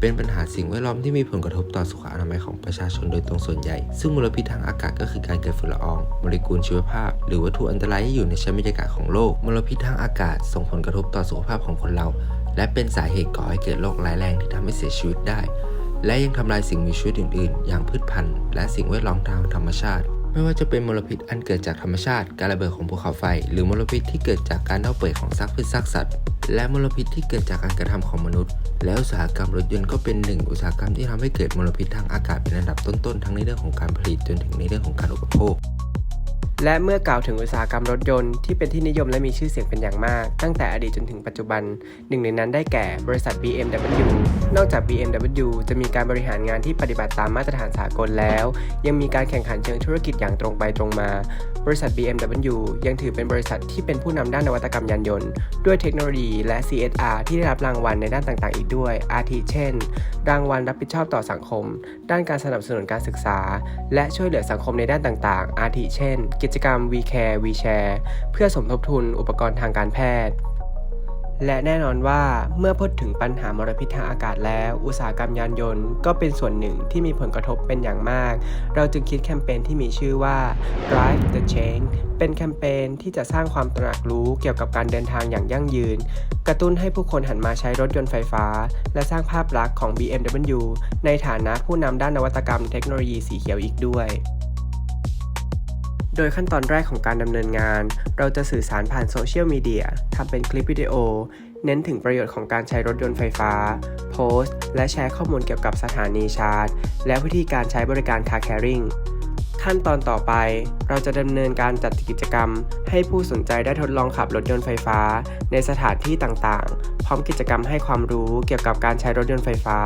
เป็นปัญหาสิ่งแวดล้อมที่มีผลกระทบต่อสุขอนามัยของประชาชนโดยตรงส่วนใหญ่ ซึ่งมลพิษทางอากาศก็คือการเกิดฝุ่นละออง โมเลกุลชีวภาพ หรือวัตถุอันตรายที่อยู่ในชั้นบรรยากาศของโลก มลพิษทางอากาศส่งผลกระทบต่อสุขภาพของคนเรา และเป็นสาเหตุก่อให้เกิดโรคร้ายแรงที่ทำให้เสียชีวิตได้ และยังทำลายสิ่งมีชีวิตอื่น ๆ อย่างพืชพันธุ์ และสิ่งแวดล้อมทางธรรมชาติ ไม่ว่าจะเป็นมลพิษอันเกิดจากธรรมชาติ การระเบิดของภูเขาไฟ หรือมลพิษที่เกิดจากการเน่าเปื่อยของซากพืชซากสัตว์ และมลพิษที่เกิดจากการกระทำของมนุษย์ และอุตสาหกรรมรถยนต์ก็เป็นหนึ่งอุตสาหกรรมที่ทำให้เกิดมลพิษทางอากาศเป็นอันดับต้นๆทั้งในเรื่องของการผลิตจนถึงในเรื่องของการอุปโภค และเมื่อกล่าวถึงอุตสาหกรรมรถยนต์ที่เป็นที่นิยมและมีชื่อเสียงเป็นอย่างมาก ตั้งแต่อดีตจนถึงปัจจุบัน หนึ่งในนั้นได้แก่บริษัท BMW นอกจาก BMW จะมีการบริหารงานที่ปฏิบัติตามมาตรฐานสากลแล้ว ยังมีการแข่งขันเชิงธุรกิจอย่างตรงไปตรงมา บริษัท BMW ยังถือเป็นบริษัทที่เป็นผู้นำด้านนวัตกรรมยานยนต์ ด้วยเทคโนโลยีและ CSR ที่ได้รับรางวัลในด้านต่างๆ อีกด้วย อาทิเช่น รางวัลรับผิดชอบต่อสังคม ด้านการสนับสนุนการศึกษา และช่วยเหลือสังคมในด้านต่างๆ อาทิเช่น กิจกรรม We Care We Share เพื่อสมทบทุนอุปกรณ์ทางการแพทย์ และแน่นอนว่าเมื่อพูดถึงปัญหามลพิษทางอากาศแล้ว อุตสาหกรรมยานยนต์ก็เป็นส่วนหนึ่งที่มีผลกระทบเป็นอย่างมาก เราจึงคิดแคมเปญที่มีชื่อว่า Drive the Change เป็นแคมเปญที่จะสร้างความตระหนักรู้เกี่ยวกับการเดินทางอย่างยั่งยืน กระตุ้นให้ผู้คนหันมาใช้รถยนต์ไฟฟ้า และสร้างภาพลักษณ์ของ BMW ในฐานะผู้นำด้านนวัตกรรมเทคโนโลยีสีเขียวอีกด้วย โดยขั้นตอนแรกของการดำเนินงาน เราจะสื่อสารผ่านโซเชียลมีเดียทำเป็นคลิปวิดีโอ เน้นถึงประโยชน์ของการใช้รถยนต์ไฟฟ้า โพสต์ และแชร์ข้อมูลเกี่ยวกับสถานีชาร์จ และวิธีการใช้บริการ Car Caring ขั้นตอนต่อไป เราจะดำเนินการจัดกิจกรรม ให้ผู้สนใจได้ทดลองขับรถยนต์ไฟฟ้า ในสถานที่ต่างๆ ร้อมกิจกรรมให้ความรู้เกี่ยวกับการใช้รถยนต์ไฟฟ้า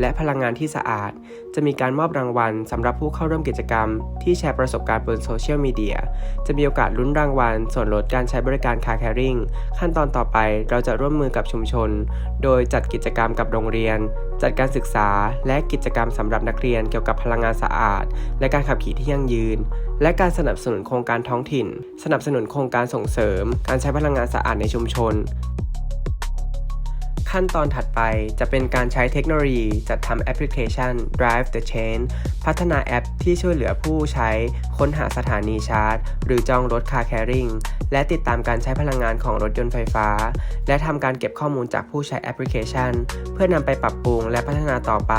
และพลังงานที่สะอาด จะมีการมอบรางวัลสำหรับผู้เข้าร่วมกิจกรรม ที่แชร์ประสบการณ์บนโซเชียลมีเดีย จะมีโอกาสลุ้นรางวัล ส่วนลดการใช้บริการ Car Caring ขั้นตอนต่อไปเราจะร่วมมือกับชุมชน โดยจัดกิจกรรมกับโรงเรียน จัดการศึกษา และกิจกรรมสำหรับนักเรียนเกี่ยวกับพลังงานสะอาด และการขับขี่ที่ยั่งยืน และการสนับสนุนโครงการท้องถิ่น สนับสนุนโครงการส่งเสริม การใช้พลังงานสะอาดในชุมชน ขั้นตอนถัดไปจะเป็นการใช้เทคโนโลยีจัดทำแอปพลิเคชัน Drive the Chain พัฒนาแอปที่ช่วยเหลือผู้ใช้ค้นหาสถานีชาร์จ หรือจองรถ Car Caring และติดตามการใช้พลังงานของรถยนต์ไฟฟ้า และทำการเก็บข้อมูลจากผู้ใช้แอปพลิเคชัน เพื่อนำไปปรับปรุงและพัฒนาต่อไป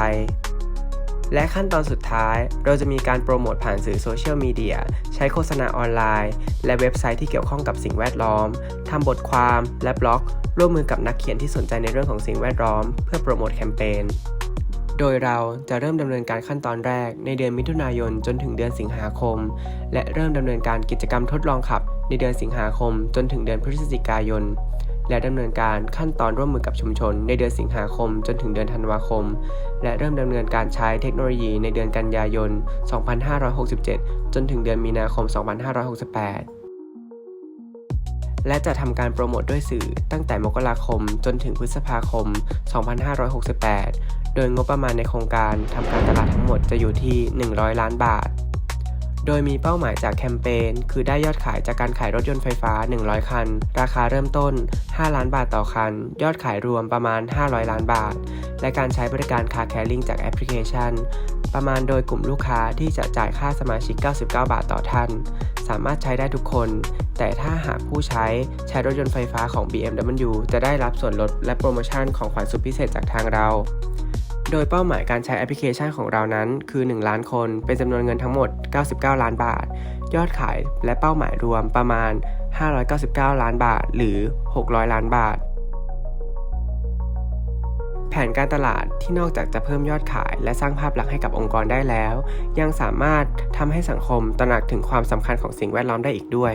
และขั้นตอนสุดท้าย เราจะมีการโปรโมทผ่านสื่อโซเชียลมีเดีย ใช้โฆษณาออนไลน์ และเว็บไซต์ที่เกี่ยวข้องกับสิ่งแวดล้อม ทำบทความและบล็อก ร่วมมือกับนักเขียนที่สนใจในเรื่องของสิ่งแวดล้อม เพื่อโปรโมทแคมเปญ โดยเราจะเริ่มดำเนินการขั้นตอนแรกในเดือนมิถุนายนจนถึงเดือนสิงหาคม และเริ่มดำเนินการกิจกรรมทดลองขับ ในเดือนสิงหาคมจนถึงเดือนพฤศจิกายน และดำเนินการขั้นตอนร่วมมือกับชุมชน ในเดือนสิงหาคม จนถึงเดือนธันวาคม และเริ่มดำเนินการใช้เทคโนโลยีในเดือนกันยายน 2567 จนถึงเดือนมีนาคม 2568และจะทำการโปรโมทด้วยสื่อตั้งแต่มกราคมจนถึงพฤษภาคม 2568 โดยงบประมาณในโครงการทำการตลาดทั้งหมดจะอยู่ที่ 100 ล้านบาท โดยมีเป้าหมายจากแคมเปญคือได้ยอดขายจากการขายรถยนต์ไฟฟ้า 100 คัน ราคาเริ่มต้น 5 ล้านบาทต่อคัน ยอดขายรวมประมาณ 500 ล้านบาท และการใช้บริการ Car Caring จากแอปพลิเคชัน ประมาณโดยกลุ่มลูกค้าที่จะจ่ายค่าสมาชิก 99 บาทต่อท่าน สามารถใช้ได้ทุกคน แต่ถ้าหากผู้ใช้ใช้รถยนต์ไฟฟ้าของ BMW จะได้รับส่วนลดและโปรโมชั่นของขวัญสุดพิเศษจากทางเรา โดยเป้าหมายการใช้แอปพลิเคชันของเรานั้นคือ 1 ล้านคน เป็นจำนวนเงินทั้งหมด 99 ล้านบาท ยอดขายและเป้าหมายรวมประมาณ 599 ล้านบาท หรือ 600 ล้านบาท แผนการตลาดที่นอกจากจะเพิ่มยอดขาย และสร้างภาพลักษณ์ให้กับองค์กรได้แล้ว ยังสามารถทำให้สังคมตระหนักถึงความสำคัญของสิ่งแวดล้อมได้อีกด้วย